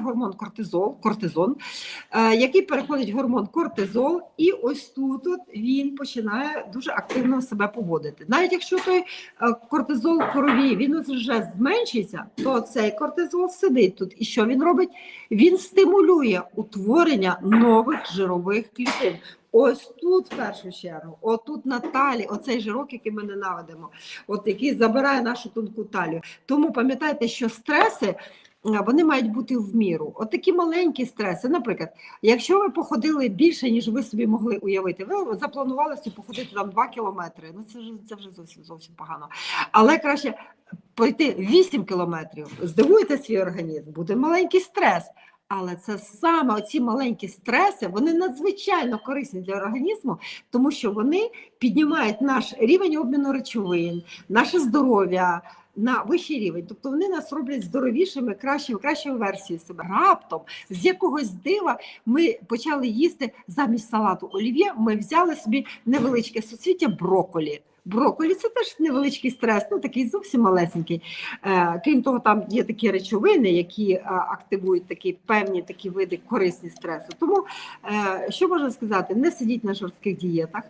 гормон кортизол, кортизон, е, який переходить в гормон кортизол, і ось тут от він починає дуже активно себе поводити. Навіть якщо той е, кортизол в крові він вже зменшиться, то цей кортизол сидить тут. І що він робить? Він стимулює утворення нових жирових клітин. Ось тут, в першу чергу, отут на талі, оцей жирок, який ми ненавидимо, от який забирає нашу тонку талію. Тому пам'ятайте, що стреси. А, Вони мають бути в міру. От такі маленькі стреси. Наприклад, якщо ви походили більше, ніж ви собі могли уявити, ви запланували собі походити там 2 кілометри. Ну це вже це вже зовсім зовсім погано. Але краще пройти 8 кілометрів, здивуєте свій організм, буде маленький стрес. Але це саме оці маленькі стреси, вони надзвичайно корисні для організму, тому що вони піднімають наш рівень обміну речовин, наше здоров'я на вищий рівень. Тобто вони нас роблять здоровішими, кращими, кращою версією себе. Раптом з якогось дива ми почали їсти замість салату олів'є. Ми взяли собі невеличке суцвіття броколі. Броколі це теж невеличкий стрес, ну такий зовсім малесенький. Е, крім того, там є такі речовини, які е, активують такі певні такі види корисні стресу. Тому е, що можна сказати, не сидіть на жорстких дієтах.